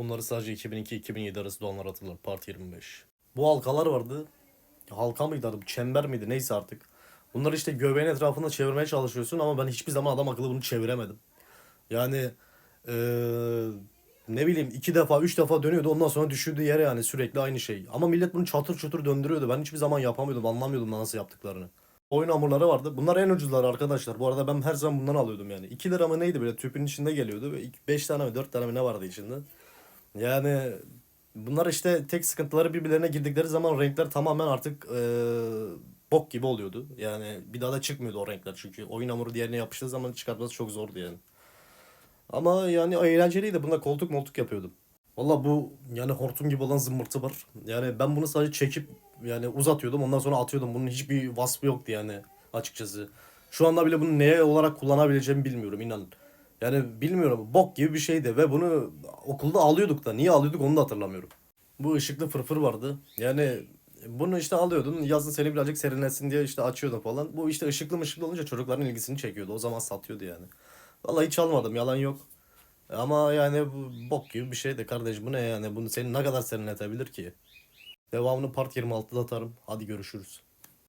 Bunları sadece 2002-2007 arası doğanlar hatırlar. Part 25. Bu halkalar vardı. Halka mıydı adı? Çember miydi? Neyse artık. Bunları işte göbeğin etrafında çevirmeye çalışıyorsun ama ben hiçbir zaman adam akıllı bunu çeviremedim. Yani eee, ne bileyim iki defa üç defa dönüyordu ondan sonra düşürdüğü yere yani sürekli aynı şey. Ama millet bunu çatır çutur döndürüyordu. Ben hiçbir zaman yapamıyordum anlamıyordum nasıl yaptıklarını. Oyun hamurları vardı. Bunlar en ucuzları arkadaşlar. Bu arada ben her zaman bundan alıyordum yani. 2 lira mı neydi böyle tüpün içinde geliyordu. 5 tane mi 4 tane mi ne vardı içinde. Yani bunlar işte tek sıkıntıları birbirlerine girdikleri zaman renkler tamamen artık eee, bok gibi oluyordu. Yani bir daha da çıkmıyordu o renkler çünkü oyun hamuru diğerine yapıştığı zaman çıkartması çok zordu yani. Ama yani eğlenceliydi. Bunda koltuk moltuk yapıyordum. Valla bu yani hortum gibi olan zımbırtı var. Yani ben bunu sadece çekip yani uzatıyordum. Ondan sonra atıyordum. Bunun hiçbir vasfı yoktu yani açıkçası. Şu anda bile bunu neye olarak kullanabileceğimi bilmiyorum inan. Yani bilmiyorum. Bok gibi bir şeydi ve bunu okulda alıyorduk da. Niye alıyorduk onu da hatırlamıyorum. Bu ışıklı fırfır vardı. Yani bunu işte alıyordun. Yazın seni birazcık serinletsin diye işte açıyordun falan. Bu işte ışıklı mışıklı olunca çocukların ilgisini çekiyordu. O zaman satıyordu yani. Vallahi hiç almadım. Yalan yok. Ama yani bu bok gibi bir şey de kardeş bu ne yani? Bunu seni ne kadar serinletebilir ki? Devamını part 26'da atarım. Hadi görüşürüz.